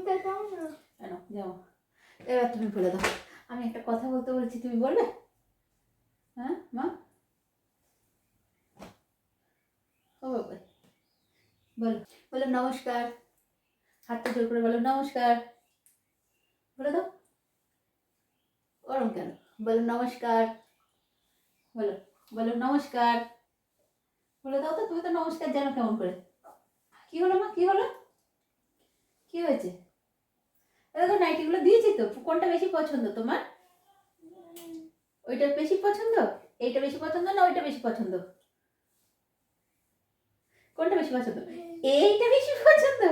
আমাকে দাও না কেন? যাও। এবার তুমি বলে দাও। আমি একটা কথা বলতে বলছি, তুমি বলবে? হ্যাঁ মা? ও বাবা। বলো বলো নমস্কার। হাতটা জোর করে বলো, নমস্কার। বলে দাও। ওরম কেন? বলো নমস্কার। বলো বলো নমস্কার। বলে দাও তো, তুমি তো নমস্কার জানো কেমন করে। কি হলো মা? কি হলো? কি হয়েছে? দেখো নাইটিগুলো দিয়েছি তো, কোনটা বেশি পছন্দ তোমার? ওইটা বেশি পছন্দ? এইটা বেশি পছন্দ না ওইটা বেশি পছন্দ? কোনটা বেশি পছন্দ? এইটা বেশি পছন্দ?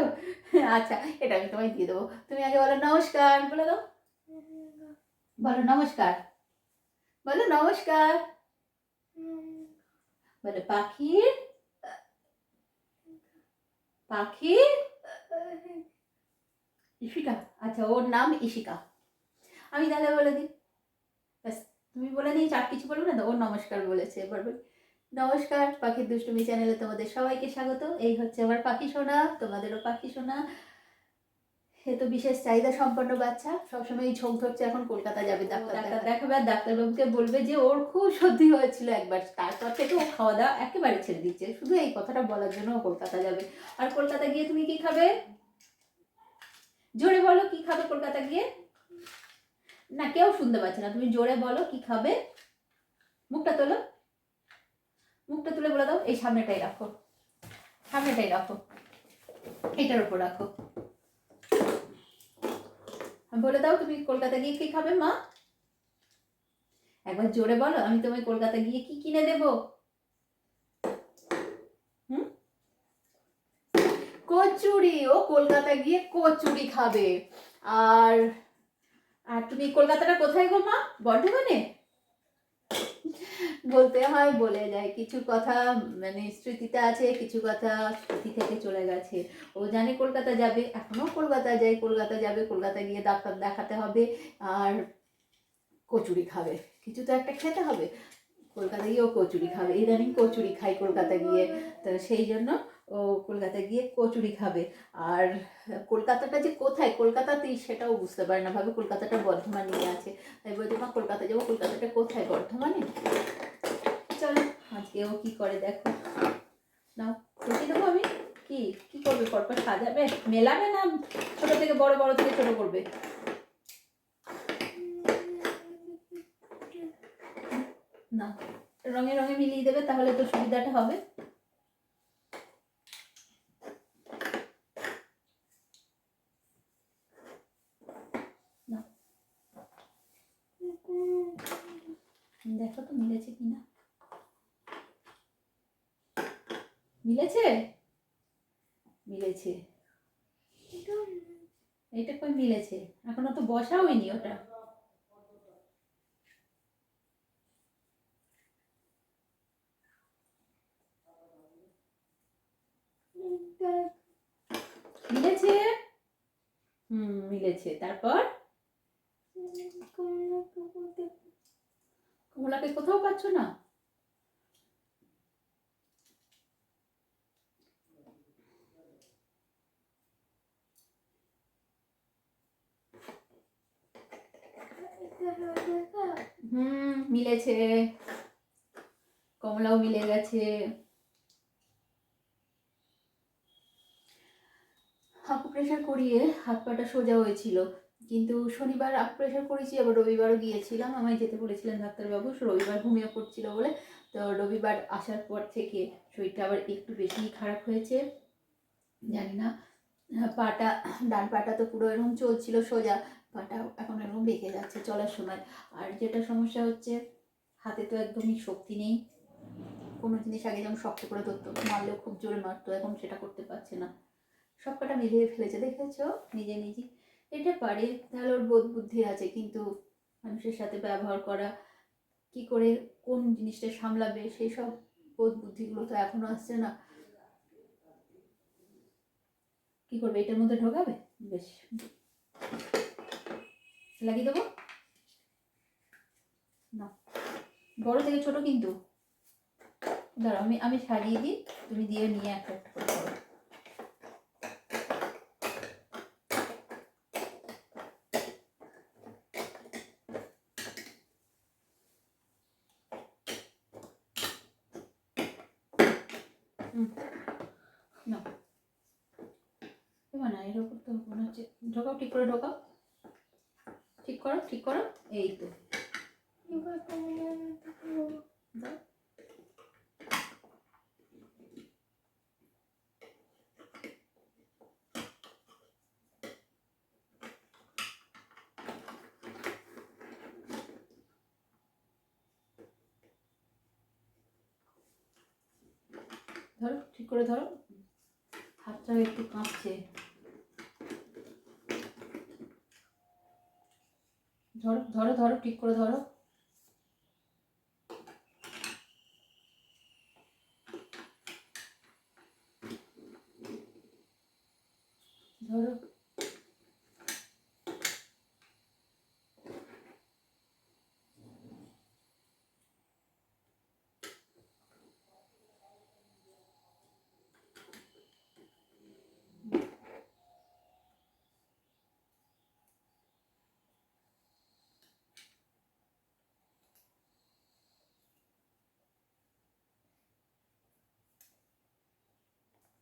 আচ্ছা এটা আমি তোমায় দিয়ে দেবো। তুমি আগে বলো নমস্কার, বলে দাও। বলো নমস্কার। বলো নমস্কার। বলে, পাখির? পাখির? ইশিকা? আচ্ছা ওর নাম ইশিকা। আমি তাহলে বলে দিই। ব্যাস তুমি বলে দিই চার কিছু বলবে না তো ও নমস্কার বলেছে এবার বলি। নমস্কার পাখির দুষ্টুমি চ্যানেলে তোমাদের সবাইকে স্বাগত। এই হচ্ছে আমার পাখি সোনা তোমাদেরও পাখি সোনা। সে তো বিশেষ চাহিদা সম্পন্ন বাচ্চা সবসময় এই ঝোঁক ধরছে এখন কলকাতা যাবে ডাক্তার ডাক্তার দেখাবে। আর ডাক্তারবাবুকে বলবে যে ওর খুব সর্দি হয়েছিল একবার। তারপর থেকে ও খাওয়া দাওয়া একেবারে ছেড়ে দিচ্ছে। শুধু এই কথাটা বলার জন্য কলকাতা যাবে। আর কলকাতা গিয়ে তুমি কি খাবে? জোরে বলো কি খাবে কলকাতা গিয়ে? না, কেউ শুনতে পাচ্ছে না। তুমি জোরে বলো কি খাবে? মুখটা তোলো। মুখটা তুলে বলে দাও। এই সামনেটাই রাখো। সামনেটাই রাখো। এটার উপর রাখো। বলে দাও তুমি কলকাতা গিয়ে কি খাবে, মা? একবার জোরে বলো, আমি তোমায় কলকাতা গিয়ে কি কিনে দেব? কচুরি, ও কলকাতা গিয়ে কচুরি খাবে। আর আর তুমি কলকাতাটা কোথায় গো মা? বর্ধমানে? বলতে হয়, বলে যায়, কিছু কথা মানে স্মৃতিতে আছে, কিছু কথা স্মৃতি থেকে চলে গেছে। ও জানে কলকাতা যাবে, এখনও কলকাতা যায়, কলকাতা যাবে কলকাতা গিয়ে ডাক্তার দেখাতে হবে, আর কচুরি খাবে। কিছু তো একটা খেতে হবে। কলকাতা গিয়ে ও কচুরি খাবে, ইদানিং কচুরি খাই কলকাতা গিয়ে। তো সেই জন্য ও কলকাতা গিয়ে কচুরি খাবে। আর কলকাতাটা যে কোথায়? কলকাতাতেই সেটাও বুঝতে পারে না। ভাবে কলকাতাটা বর্ধমানে আছে। তাই বলছে, মা, কলকাতা যাব। কলকাতাটা কোথায়? বর্ধমানে? চলো আজকে ও কি করে দেখো। নাও খুশি দেবো আমি? কি? কি করবে? পরপর সাজাবে? মেলাবে না ছোট থেকে বড় বড় থেকে ছোট করবে? না রঙে রঙে মিলিয়ে দেবে, তাহলে তো সুবিধাটা হবে। দেখো তো, মিলেছে কিনা মিলেছে? মিলেছে। এটা কই মিলেছে? এখনও তো বসা হয়নি ওটা। মিলেছে? হুম, মিলেছে। তারপর? কমলাকে কোথাও পাচ্ছ না? হুম, মিলেছে। কমলাও মিলে গেছে। হাফ প্রেশার করিয়ে হাত পাটা সোজা হয়েছিল। কিন্তু শনিবার আপ প্রেশার করেছি, আবার রবিবারও গিয়েছিলাম। আমায় যেতে বলেছিলেন ডাক্তারবাবু রবিবার ঘুমিয়ে পড়ছিল বলে। তো রবিবার আসার পর থেকে শরীরটা আবার একটু বেশি খারাপ হয়েছে। জানি না পাটা, ডান পাটা তো পুরো এরকম চলছিল সোজা, পাটা এখন এরকম বেঁকে যাচ্ছে চলার সময়। আর যেটা সমস্যা হচ্ছে, হাতে তো একদমই শক্তি নেই। কোনো জিনিস আগে যেমন শক্ত করে ধরতো, মারলেও খুব জোরে মারতো, এখন সেটা করতে পারছে না। সব কটা মিলিয়ে ফেলেছে, দেখেছ? নিজে নিজে এটা পারে, তাহলে ওর বোধ বুদ্ধি আছে, কিন্তু মানুষের সাথে ব্যবহার করা, কি করে কোন জিনিসটা সামলাবে সেই সব বোধ বুদ্ধিগুলো তো এখনও আসছে না। কি করবে, এটার মধ্যে ঢোকাবে? বেশ। লাগিয়ে দেবো? না। বড় থেকে ছোট কিন্তু। দাঁড়াও, আমি আমি সারিয়ে দিই, তুমি দিয়ে নিয়ে একটা একটা করে করো না এবার না এর উপর তো মনে হচ্ছে ঢোকাও, ঠিক করে ঢোকাও। ঠিক করো ঠিক করো। এই তো। ধরো, ঠিক করে ধরো। হাতটা একটু কাঁপছে। ধরো ধরো ধরো ঠিক করে ধরো ধরো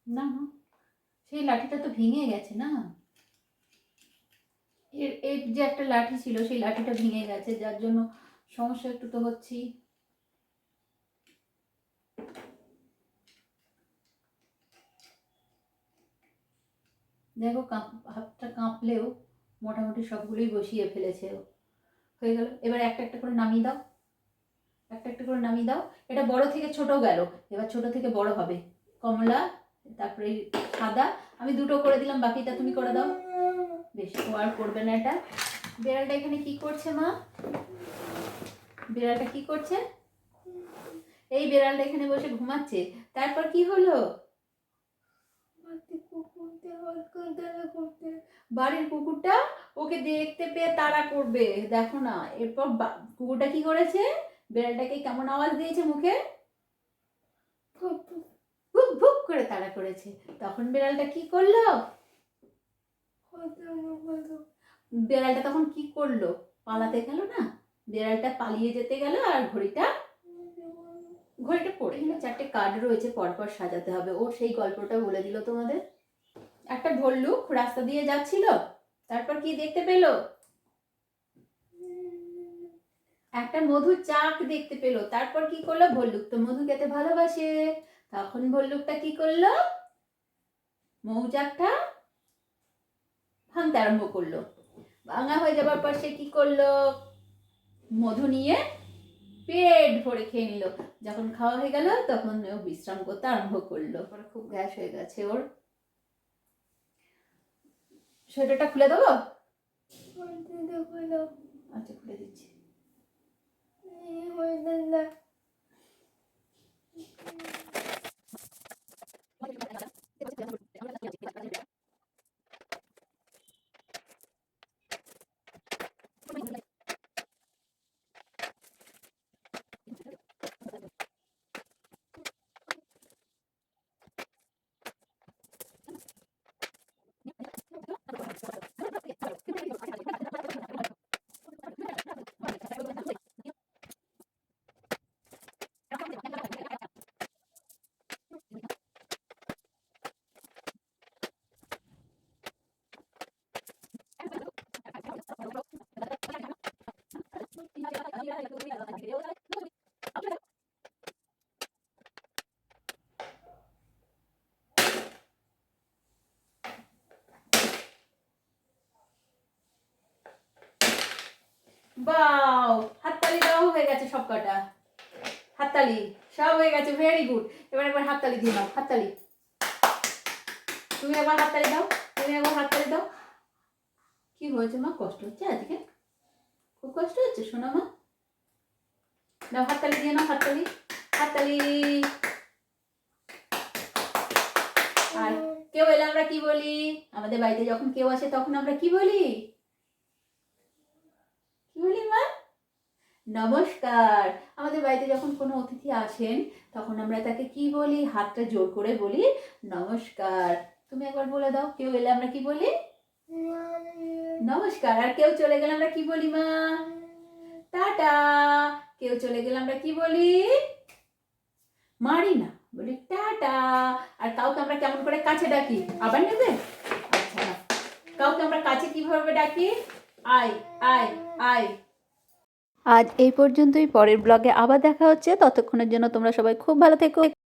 না সেই লাঠিটা তো ভেঙে গেছে না? এর এর যে একটা লাঠি ছিল, সেই লাঠিটা ভেঙে গেছে, যার জন্য সমস্যা একটু তো হচ্ছেই। দেখো, কাঁপ, হাতটা কাঁপলেও মোটামুটি সবগুলোই বসিয়ে ফেলেছে হয়ে গেল। এবার একটা একটা করে নামিয়ে দাও। একটা একটা করে নামিয়ে দাও। এটা বড় থেকে ছোট গেল। এবার ছোট থেকে বড় হবে। কমলা তারপরে সাদা আমি দুটো করে দিলাম বাকিটা তুমি করে দাও। বেশ ও আর করবে না এটা। বিড়ালটা এখানে কি করছে মা? বিড়ালটা কি করছে? এই বিড়ালটা এখানে বসে ঘুমাচ্ছে। তারপর কি হলো? বাড়ির কুকুরটা ওকে দেখতে পেয়ে তারা করবে। দেখো না এরপর বা- কুকুরটা কি করেছে? বিড়ালটাকে কেমন আওয়াজ দিয়েছে মুখে? ভুক ভুক করে তাড়া করেছে। তখন বিড়ালটা কি করল? বিড়ালটা তখন কি করল? পালাতে গেল না? বিড়ালটা পালিয়ে যেতে গেল আর ঘড়িটা ঘড়িটা পড়ে গেল। চারটে কার্ড রয়েছে, পরপর সাজাতে হবে। ও সেই গল্পটা বলে দিল তোমাদের। একটা ভল্লুক রাস্তা দিয়ে যাচ্ছিল, তারপর কি দেখতে পেল? একটা মধুর চাক দেখতে পেল। তারপর কি করল? ভল্লুক তো মধু খেতে ভালোবাসে। তখন ভল্লুকটা কি করল? মৌচাকটা ভাঙতে আরম্ভ করল। ভাঙা হয়ে যাবার পর সে কি করল? মধু নিয়ে পেট ভরে খেয়ে নিল। যখন খাওয়া হয়ে গেল তখন ও বিশ্রাম করতে আরম্ভ করল। খুব গ্যাস হয়ে গেছে ওর। সোয়েটারটা খুলে দেবো? আচ্ছা খুলে দিচ্ছি। হয়তো না বাও, হাততালি দেওয়া হয়ে গেছে সব কটা। হাততালি, সব হয়ে গেছে ভেরি গুড এবার একবার হাততালি দিয়ে দাও, হাততালি। তুমি একবার হাততালি দাও, তুমি একবার হাততালি দাও। কি হয়েছে মা? কষ্ট হচ্ছে আজকে? খুব কষ্ট হচ্ছে, শোনো মা। দাও, হাততালি দিয়ে নাও, হাততালি হাততালি। আর কেউ এলে আমরা কি বলি? আমাদের বাড়িতে যখন কেউ আসে তখন আমরা কি বলি? কি বলি মা? নমস্কার। আমাদের বাড়িতে যখন কোনো অতিথি আসেন, তখন আমরা তাকে কি বলি? হাতটা জোর করে বলি, নমস্কার। তুমি একবার বলে দাও, কেউ এলে আমরা কি বলি? নমস্কার। আর কেউ চলে গেলে আমরা কি বলি, মা? টাটা। কেউ চলে গেলে আমরা কি বলি? মারি না বলি, টাটা। আর কাউকে আমরা কেমন করে কাছে ডাকি? আবার নেবে? আচ্ছা কাউকে আমরা কাছে কীভাবে ডাকি? আয় আয় আয়। আজ এই পর্যন্তই, পরের ব্লগে আবার দেখা হচ্ছে। ততক্ষণের জন্য তোমরা সবাই খুব ভালো থেকো।